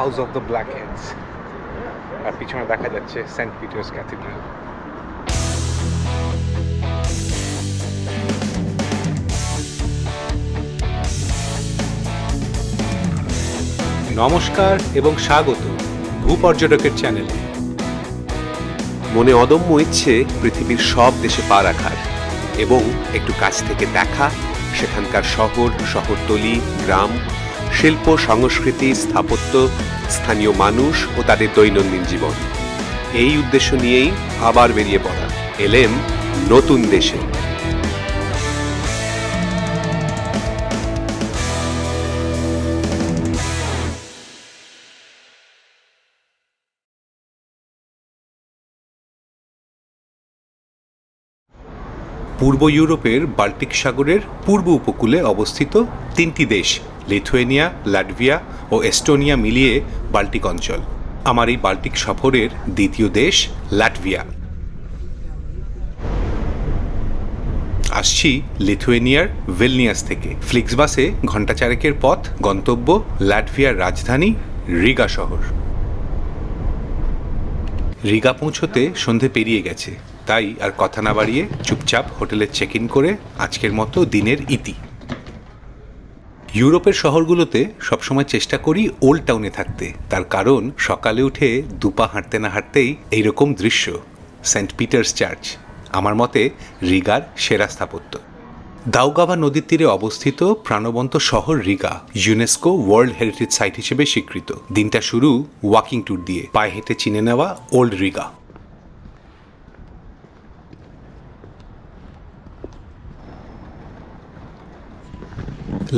House of the Blackheads আর পিছনে দেখা যাচ্ছে সেন্ট পিটার্স ক্যাথিড্রাল নমস্কার এবং স্বাগত ভূপর্যটকের চ্যানেলে। মনে অদম্য ইচ্ছে পৃথিবীর সব দেশে পা রাখার এবং একটু কাছ থেকে দেখা সেখানকার শহর শহরতলি গ্রাম শিল্প, সংস্কৃতি, স্থাপত্য, স্থানীয় মানুষ ও তাদের দৈনন্দিন জীবন। এই উদ্দেশ্য নিয়েই আবার বেরিয়ে পড়া এলেম নতুন দেশে। পূর্ব ইউরোপের বাল্টিক সাগরের পূর্ব উপকূলে অবস্থিত তিনটি দেশ লিথুয়েনিয়া, লাটভিয়া ও এস্টোনিয়া মিলিয়ে বাল্টিক অঞ্চল। আমার এই বাল্টিক সফরের দ্বিতীয় দেশ লাটভিয়া। আসছি লিথুয়েনিয়ার ভিলনিয়াস থেকে। ফ্লিক্স বাসে ঘণ্টা চারেকের পথ, গন্তব্য লাটভিয়ার রাজধানী রিগা শহর। রিগা পৌঁছতে সন্ধে পেরিয়ে গেছে। তাই আর কথা না বাড়িয়ে চুপচাপ হোটেলে চেক ইন করে আজকের মতো দিনের ইতি। ইউরোপের শহরগুলোতে সবসময় চেষ্টা করি ওল্ড টাউনে থাকতে। তার কারণ, সকালে উঠে দুপা হাঁটতে না হাঁটতেই এইরকম দৃশ্য, সেন্ট পিটার্স চার্চ। আমার মতে, রিগার সেরা স্থাপত্য। দাউগাভা নদীর তীরে অবস্থিত প্রাণবন্ত শহর Riga, UNESCO world heritage site হিসেবে স্বীকৃত। দিনটা শুরু ওয়াকিং ট্যুর দিয়ে, পায়ে হেঁটে চিনে নেওয়া ওল্ড রিগা।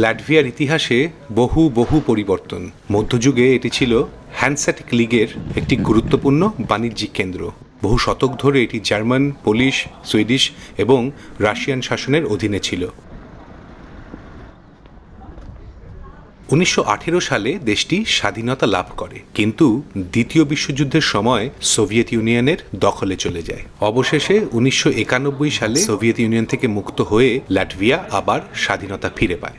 ল্যাটভিয়ার ইতিহাসে বহু বহু পরিবর্তন। মধ্যযুগে এটি ছিল হ্যান্ডসেটিক লীগের একটি গুরুত্বপূর্ণ বাণিজ্যিক কেন্দ্র। বহু শতক ধরে এটি জার্মান, পোলিশ, সুইডিশ এবং রাশিয়ান শাসনের অধীনে ছিল। উনিশশো আঠেরো সালে দেশটি স্বাধীনতা লাভ করে, কিন্তু দ্বিতীয় বিশ্বযুদ্ধের সময় সোভিয়েত ইউনিয়নের দখলে চলে যায়। অবশেষে উনিশশো একানব্বই সালে সোভিয়েত ইউনিয়ন থেকে মুক্ত হয়ে ল্যাটভিয়া আবার স্বাধীনতা ফিরে পায়।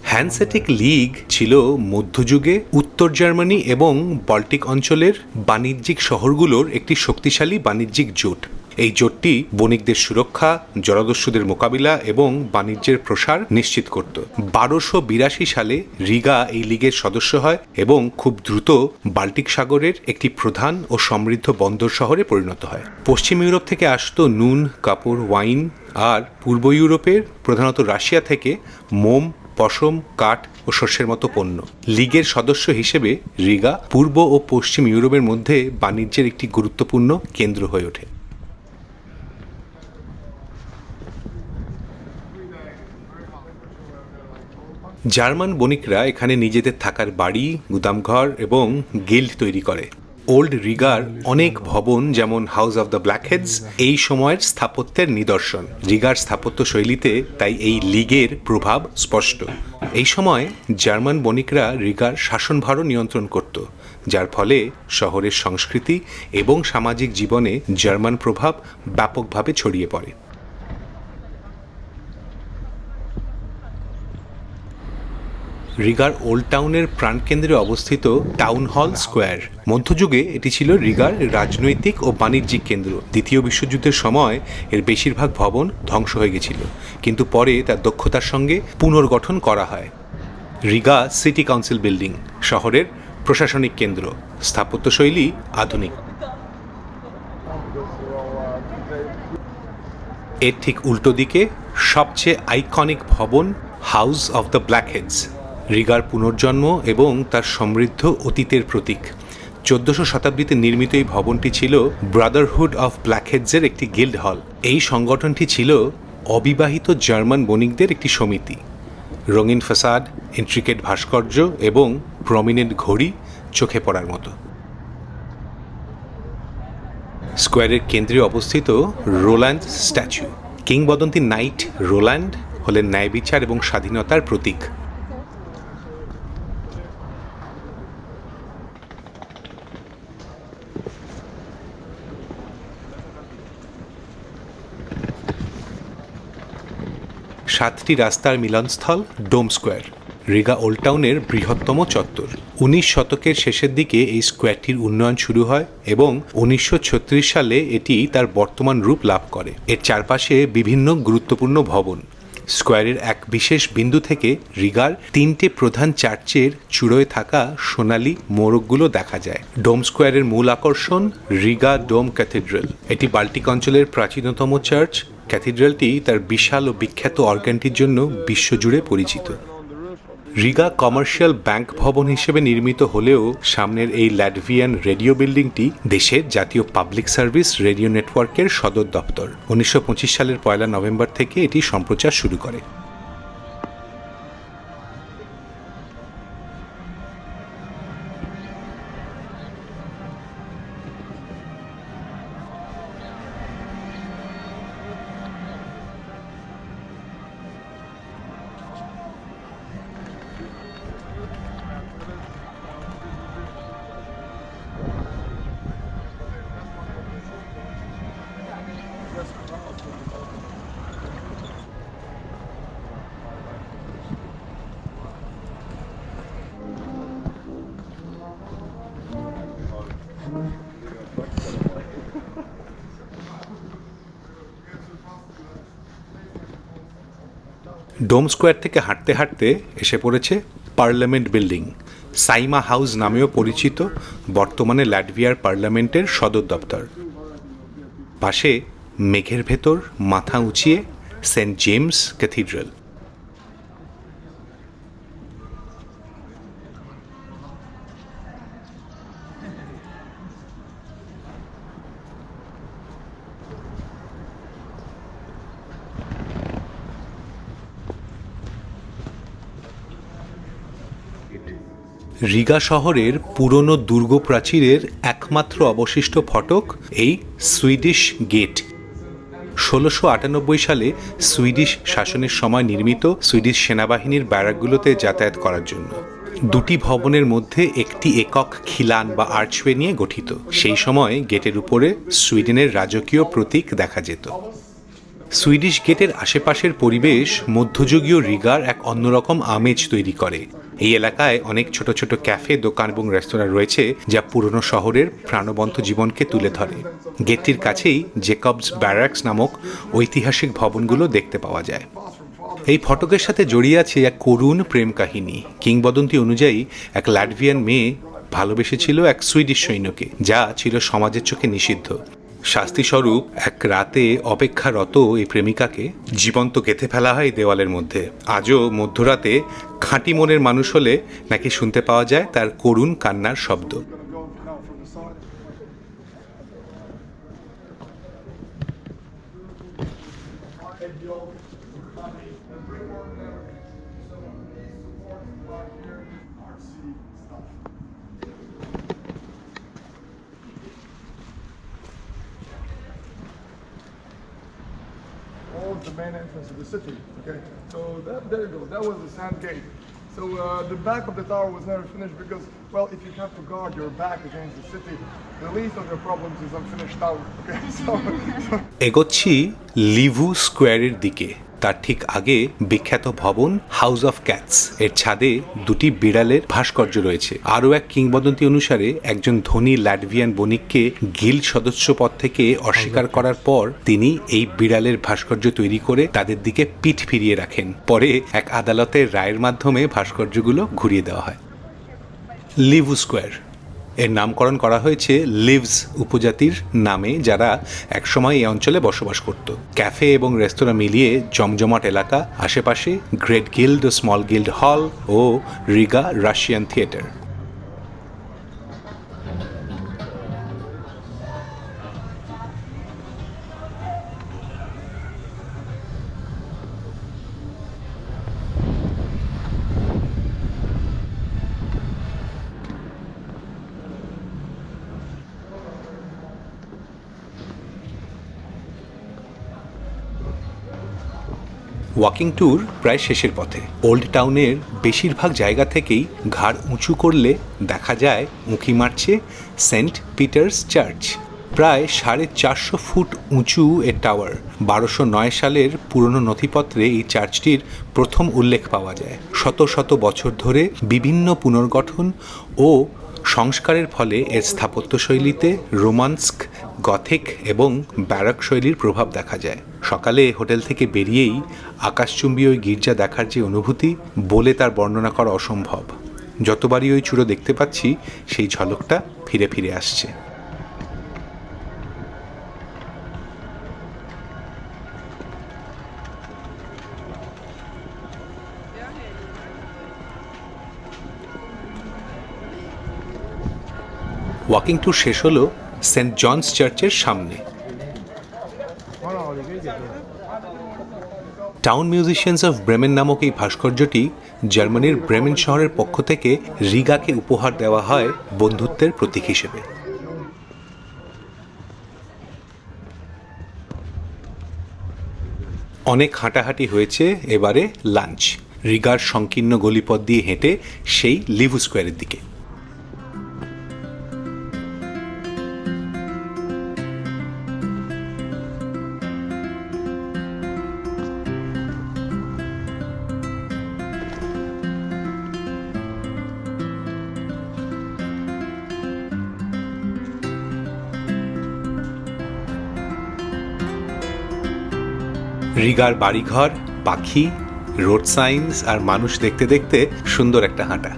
হ্যান্সেটিক লীগ ছিল মধ্যযুগে উত্তর জার্মানি এবং বল্টিক অঞ্চলের বাণিজ্যিক শহরগুলোর একটি শক্তিশালী বাণিজ্যিক জোট। এই জোটটি বণিকদের সুরক্ষা, জলদস্যুদের মোকাবিলা এবং বাণিজ্যের প্রসার নিশ্চিত করত। বারোশো বিরাশি সালে রিগা এই লীগের সদস্য হয় এবং খুব দ্রুত বাল্টিক সাগরের একটি প্রধান ও সমৃদ্ধ বন্দর শহরে পরিণত হয়। পশ্চিম ইউরোপ থেকে আসত নুন, কাপড়, ওয়াইন আর পূর্ব ইউরোপের প্রধানত রাশিয়া থেকে মোম পশম, কাঠ ও শস্যের মতো পণ্য। লীগের সদস্য হিসেবে রিগা পূর্ব ও পশ্চিম ইউরোপের মধ্যে বাণিজ্যের একটি গুরুত্বপূর্ণ কেন্দ্র হয়ে ওঠে। জার্মান বণিকরা এখানে নিজেদের থাকার বাড়ি, গুদামঘর এবং গিল্ড তৈরি করে। ওল্ড রিগার অনেক ভবন, যেমন হাউস অফ দ্য ব্ল্যাকহেডস, এই সময়ের স্থাপত্যের নিদর্শন। রিগার স্থাপত্য শৈলীতে তাই এই লিগের প্রভাব স্পষ্ট। এই সময় জার্মান বণিকরা রিগার শাসনভারও নিয়ন্ত্রণ করত, যার ফলে শহরের সংস্কৃতি এবং সামাজিক জীবনে জার্মান প্রভাব ব্যাপকভাবে ছড়িয়ে পড়ে। রিগার ওল্ড টাউনের প্রাণকেন্দ্রে অবস্থিত টাউন হল স্কোয়ার। মধ্যযুগে এটি ছিল রিগার রাজনৈতিক ও বাণিজ্যিক কেন্দ্র। দ্বিতীয় বিশ্বযুদ্ধের সময় এর বেশিরভাগ ভবন ধ্বংস হয়ে গেছিল, কিন্তু পরে তার দক্ষতার সঙ্গে পুনর্গঠন করা হয়। রিগা সিটি কাউন্সিল বিল্ডিং, শহরের প্রশাসনিক কেন্দ্র। স্থাপত্যশৈলী আধুনিক। এর ঠিক উল্টো দিকে সবচেয়ে আইকনিক ভবন হাউস অফ দ্য ব্ল্যাকহেডস রিগার পুনর্জন্ম এবং তার সমৃদ্ধ অতীতের প্রতীক। চোদ্দশো শতাব্দীতে নির্মিত এই ভবনটি ছিল ব্রাদারহুড অফ ব্ল্যাকহেডসের একটি গিল্ড হল এই সংগঠনটি ছিল অবিবাহিত জার্মান বণিকদের একটি সমিতি। রঙিন ফাসাদ ইন্ট্রিকেট ভাস্কর্য এবং প্রমিনেন্ট ঘড়ি চোখে পড়ার মতো। স্কোয়ারের কেন্দ্রে অবস্থিত রোল্যান্ড স্ট্যাচু কিংবদন্তি নাইট রোল্যান্ড হলেন ন্যায় বিচার এবং স্বাধীনতার প্রতীক। সাতটি রাস্তার মিলনস্থল ডোম স্কোয়ার, রিগা ওল্ড টাউনের বৃহত্তম চত্বর। উনিশ শতকের শেষের দিকে এই স্কোয়ারটির উন্নয়ন শুরু হয় এবং উনিশশো ছত্রিশ সালে এটি তার বর্তমান রূপ লাভ করে। এর চারপাশে বিভিন্ন গুরুত্বপূর্ণ ভবন। স্কোয়ারের এক বিশেষ বিন্দু থেকে রিগার তিনটে প্রধান চার্চের চূড়োয় থাকা সোনালী মোড়কগুলো দেখা যায়। ডোম স্কোয়ারের মূল আকর্ষণ রিগা ডোম ক্যাথিড্রাল। এটি বাল্টিক অঞ্চলের প্রাচীনতম চার্চ। ক্যাথিড্রালটি তার বিশাল ও বিখ্যাত অর্গানটির জন্য বিশ্বজুড়ে পরিচিত। রিগা কমার্শিয়াল ব্যাংক ভবন হিসেবে নির্মিত হলেও সামনের এই ল্যাডভিয়ান রেডিও বিল্ডিংটি দেশের জাতীয় পাবলিক সার্ভিস রেডিও নেটওয়ার্কের সদর দপ্তর। উনিশশো পঁচিশ সালের পয়লা নভেম্বর থেকে এটি সম্প্রচার শুরু করে। ডোম স্কোয়ার থেকে হাঁটতে হাঁটতে এসে পড়েছে পার্লামেন্ট বিল্ডিং। সাইমা হাউস নামেও পরিচিত বর্তমানে ল্যাটভিয়ার পার্লামেন্টের সদর দপ্তর। পাশে মেঘের ভেতর মাথা উঁচিয়ে সেন্ট জেমস ক্যাথিড্রাল। রিগা শহরের পুরনো দুর্গ প্রাচীরের একমাত্র অবশিষ্ট ফটক এই সুইডিশ গেট। ষোলোশো আটানব্বই সালে সুইডিশ শাসনের সময় নির্মিত সুইডিশ সেনাবাহিনীর ব্যারাকগুলোতে যাতায়াত করার জন্য। দুটি ভবনের মধ্যে একটি একক খিলান বা আর্চওয়ে নিয়ে গঠিত। সেই সময় গেটের উপরে সুইডেনের রাজকীয় প্রতীক দেখা যেত। সুইডিশ গেটের আশেপাশের পরিবেশ মধ্যযুগীয় রিগার এক অন্যরকম আমেজ তৈরি করে। এই এলাকায় অনেক ছোট ছোট ক্যাফে, দোকান এবং রেস্তোরাঁ রয়েছে যা পুরনো শহরের প্রাণবন্ত জীবনকে তুলে ধরে। গেটটির কাছেই জেকবস ব্যারাক্স নামক ঐতিহাসিক ভবনগুলো দেখতে পাওয়া যায়। এই ফটকের সাথে জড়িয়ে আছে এক করুণ প্রেম কাহিনী। কিংবদন্তি অনুযায়ী, এক ল্যাটভিয়ান মেয়ে ভালোবেসেছিল এক সুইডিশ সৈন্যকে, যা ছিল সমাজের চোখে নিষিদ্ধ। শাস্তিস্বরূপ এক রাতে অপেক্ষারত এই প্রেমিকাকে জীবন্ত গেঁথে ফেলা হয় দেওয়ালের মধ্যে। আজও মধ্যরাতে খাঁটি মনের মানুষ হলে নাকি শুনতে পাওয়া যায় তার করুণ কান্নার শব্দ। That was the sand gate. So uh, the back of the tower was never finished because, well, if you have to guard your back against the city, the least of your problems is unfinished tower. Okay, so, so এগোচ্ছি Livo স্কোয়ারের দিকে তার ঠিক আগে বিখ্যাত ভবন House of cats. এর ছাদে দুটি বিড়ালের ভাস্কর্য রয়েছে। আরও এক কিংবদন্তি অনুসারে, একজন ধনী ল্যাটভিয়ান বণিককে গিল সদস্য পদ থেকে অস্বীকার করার পর তিনি এই বিড়ালের ভাস্কর্য তৈরি করে তাদের দিকে পিঠ ফিরিয়ে রাখেন। পরে এক আদালতের রায়ের মাধ্যমে ভাস্কর্যগুলো ঘুরিয়ে দেওয়া হয়। লিভু স্কোয়ার এর নামকরণ করা হয়েছে লিভস উপজাতির নামে, যারা একসময় এই অঞ্চলে বসবাস করত। ক্যাফে এবং রেস্তোরাঁ মিলিয়ে জমজমাট এলাকা, আশেপাশে গ্রেট গিল্ড ও স্মল গিল্ড হল ও Riga Russian theatre. Walking tour প্রায় শেষের পথে। ওল্ড টাউনের বেশিরভাগ জায়গা থেকেই ঘাড় উঁচু করলে দেখা যায় উঁকি মারছে সেন্ট পিটার্স চার্চ প্রায় সাড়ে চারশো ফুট উঁচু এ টাওয়ার বারোশো নয় সালের পুরনো নথিপত্রে এই চার্চটির প্রথম উল্লেখ পাওয়া যায়। শত শত বছর ধরে বিভিন্ন পুনর্গঠন ও সংস্কারের ফলে এর স্থাপত্যশৈলীতে রোমান্স্ক, গথিক এবং ব্যারাক শৈলীর প্রভাব দেখা যায়। সকালে হোটেল থেকে বেরিয়েই আকাশচুম্বী ওই গির্জা দেখার যে অনুভূতি বলে তার বর্ণনা করা অসম্ভব। যতবারই ওই চূড়ো দেখতে পাচ্ছি, সেই ঝলকটা ফিরে ফিরে আসছে। ওয়াকিং ট্যুর শেষ হলো সেন্ট জনস চার্চের সামনে। টাউন মিউজিশিয়ানস অফ ব্রেমেন নামক এই ভাস্কর্যটি জার্মানির ব্রেমেন শহরের পক্ষ থেকে রিগাকে উপহার দেওয়া হয় বন্ধুত্বের প্রতীক হিসেবে। অনেক হাঁটাহাঁটি হয়েছে এবারে লাঞ্চ। রিগার সংকীর্ণ গলিপথ দিয়ে হেঁটে সেই লিভু স্কোয়ারের দিকে। রিগার বাড়িঘর, পাখি, রোড সাইন্স আর মানুষ দেখতে দেখতে সুন্দর একটা হাঁটা।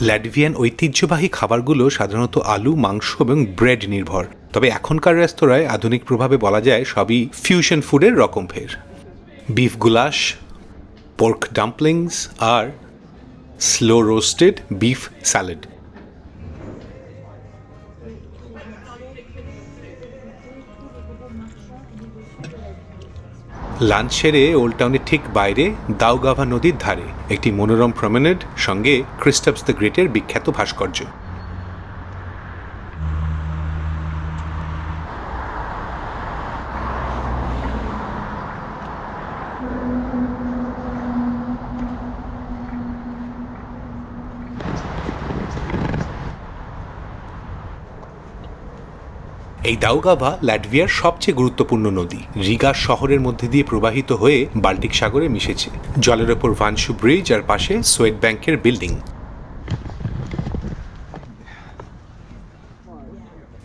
ল্যাটভিয়ান ঐতিহ্যবাহী খাবারগুলো সাধারণত আলু, মাংস এবং ব্রেড নির্ভর। তবে এখনকার রেস্তোরাঁয় আধুনিক প্রভাবে বলা যায় সবই ফিউশন ফুডের রকম ফের। বিফ গুলাশ, পোর্ক ডাম্পলিংস আর slow roasted beef salad. Lunch সেরে ওল্ড টাউনের ঠিক বাইরে দাউগাভা নদীর ধারে একটি মনোরম প্রমেনেড সঙ্গে ক্রিস্টাপস দ্য গ্রেটের বিখ্যাত ভাস্কর্য। এই দাউগাভা ল্যাটভিয়ার সবচেয়ে গুরুত্বপূর্ণ নদী। রিগা শহরের মধ্যে দিয়ে প্রবাহিত হয়ে বাল্টিক সাগরে মিশেছে। জলের ওপর ভানসু ব্রিজ আর পাশে সোয়েট ব্যাংকের বিল্ডিং।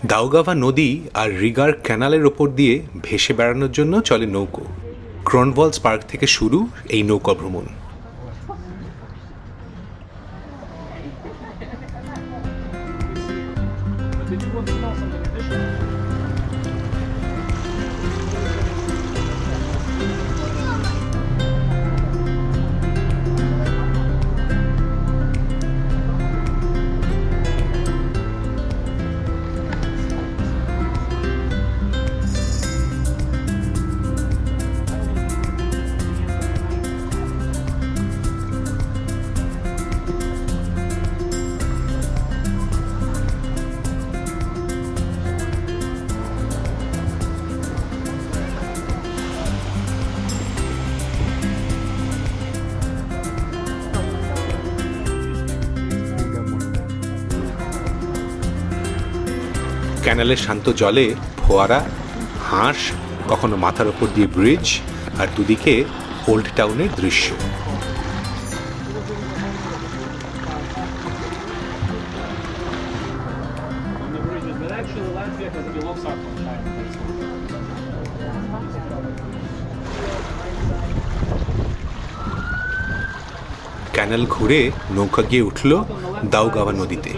দাউগাভা নদী আর রিগার ক্যানালের ওপর দিয়ে ভেসে বেড়ানোর জন্য চলে নৌকো। ক্রনভলস পার্ক থেকে শুরু এই নৌকা ভ্রমণ। ক্যানালের শান্ত জলে ফোয়ারা, হাঁস, কখনো মাথার ওপর দিয়ে ব্রিজ আর দুদিকে ওল্ড টাউনের দৃশ্য। ক্যানেল ঘুরে নৌকা গিয়ে উঠল দাউগাওয়া নদীতে।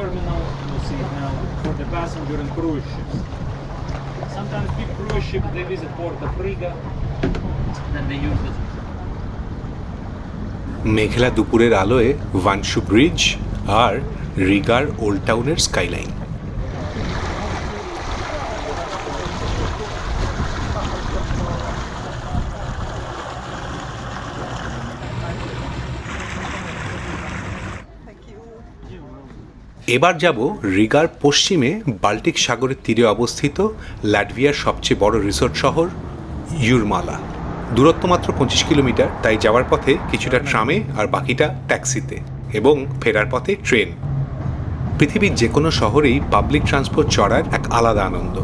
For during and cruise ships. Sometimes big cruise ships, they visit Port of Riga, then they use this. মেঘলা দুপুরের আলোয় ভানসু ব্রিজ আর রিগার ওল্ড টাউনের স্কাইলাইন এবার যাব রিগার পশ্চিমে বাল্টিক সাগরের তীরে অবস্থিত ল্যাটভিয়ার সবচেয়ে বড় রিসোর্ট শহর ইউরমালা। দূরত্ব মাত্র পঁচিশ কিলোমিটার, তাই যাওয়ার পথে কিছুটা ট্রামে আর বাকিটা ট্যাক্সিতে এবং ফেরার পথে ট্রেন। পৃথিবীর যে কোনো শহরেই পাবলিক ট্রান্সপোর্ট চড়ার এক আলাদা আনন্দ।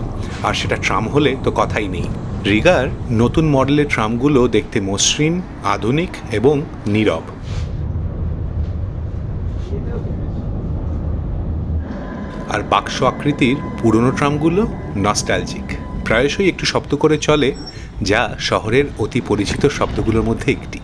আর সেটা ট্রাম হলে তো কথাই নেই। রিগার নতুন মডেলের ট্রামগুলো দেখতে মসৃণ, আধুনিক এবং নীরব। আর বাক্স আকৃতির পুরনো ট্রামগুলো নস্টালজিক প্রায়শই একটু শব্দ করে চলে, যা শহরের অতি পরিচিত শব্দগুলোর মধ্যে একটি।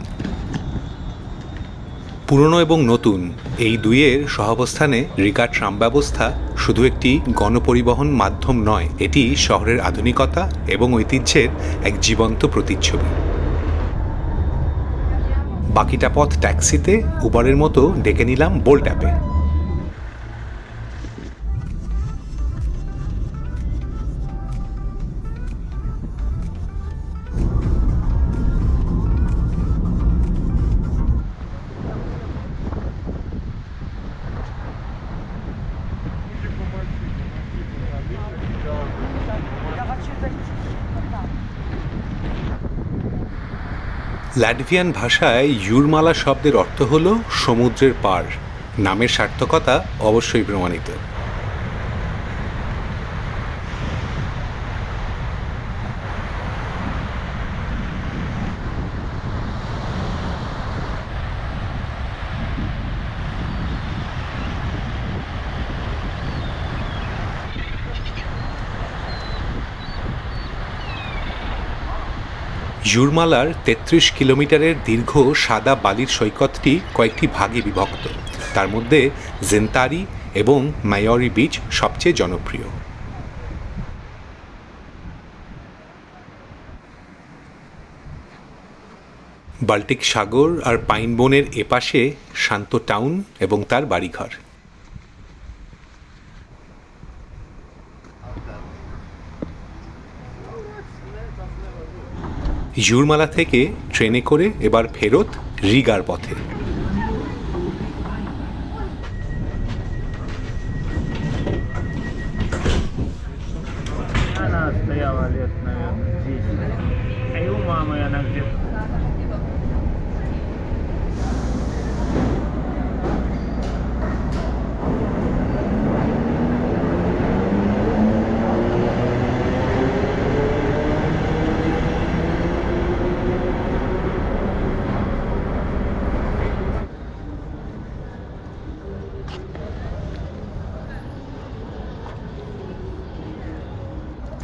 পুরনো এবং নতুন, এই দুইয়ের সহাবস্থানে রিকা ট্রাম ব্যবস্থা শুধু একটি গণপরিবহন মাধ্যম নয়, এটি শহরের আধুনিকতা এবং ঐতিহ্যের এক জীবন্ত প্রতিচ্ছবি। বাকিটা পথ ট্যাক্সিতে, উবারের মতো ডেকে নিলাম বোল্ট অ্যাপে। ল্যাটভিয়ান ভাষায় ইউরমালা শব্দের অর্থ হল সমুদ্রের পার নামের সার্থকতা অবশ্যই প্রমাণিত। ইউরমালার তেত্রিশ কিলোমিটারের দীর্ঘ সাদা বালির সৈকতটি কয়েকটি ভাগে বিভক্ত। তার মধ্যে জেন্তারি এবং মায়োরি বিচ সবচেয়ে জনপ্রিয়। বাল্টিক সাগর আর পাইন বনের এপাশে শান্ত টাউন এবং তার বাড়িঘর। ইউরমালা থেকে ট্রেনে করে এবার ফেরত রিগার পথে।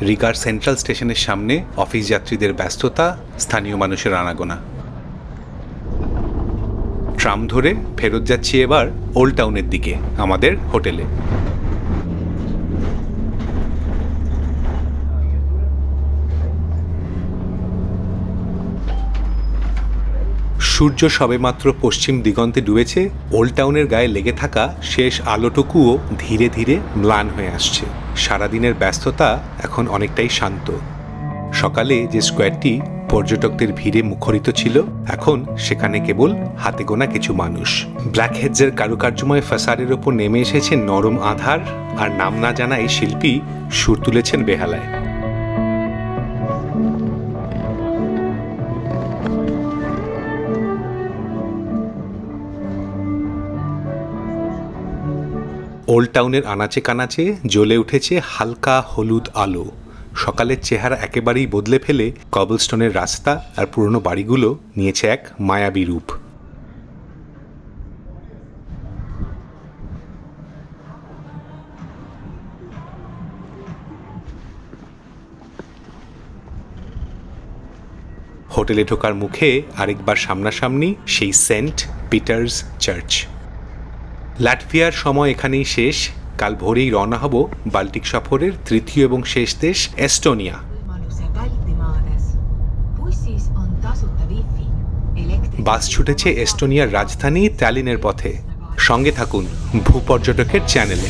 রিগার সেন্ট্রাল স্টেশনের সামনে অফিস যাত্রীদের ব্যস্ততা, স্থানীয় মানুষের আনাগোনা। ট্রাম ধরে ফেরত যাচ্ছি এবার ওল্ড টাউনের দিকে, আমাদের হোটেলে। সূর্য সবেমাত্র পশ্চিম দিগন্তে ডুবেছে, ওল্ড টাউনের গায়ে লেগে থাকা শেষ আলোটুকুও ধীরে ধীরে ম্লান হয়ে আসছে। সারাদিনের ব্যস্ততা এখন অনেকটাই শান্ত। সকালে যে স্কোয়ারটি পর্যটকদের ভিড়ে মুখরিত ছিল, এখন সেখানে কেবল হাতে গোনা কিছু মানুষ। ব্ল্যাক হেডসের কারুকার্যময় ফাসারের ওপর নেমে এসেছে নরম আধার, আর নাম না জানা এই শিল্পী সুর তুলেছেন বেহালায়। ওল্ড টাউনের আনাচে কানাচে জ্বলে উঠেছে হালকা হলুদ আলো। সকালের চেহারা একেবারেই বদলে ফেলে কবলস্টোনের রাস্তা আর পুরনো বাড়িগুলো নিয়েছে এক মায়াবী রূপ। হোটেলে ঢোকার মুখে আরেকবার সামনাসামনি সেই সেন্ট পিটার্স চার্চ। লাটভিয়ার সময় এখানেই শেষ। কাল ভোরেই রওনা হব বাল্টিক সফরের তৃতীয় এবং শেষ দেশ এস্টোনিয়া। বাস ছুটেছে এস্টোনিয়ার রাজধানী ট্যালিনের পথে। সঙ্গে থাকুন ভূপর্যটকের চ্যানেলে।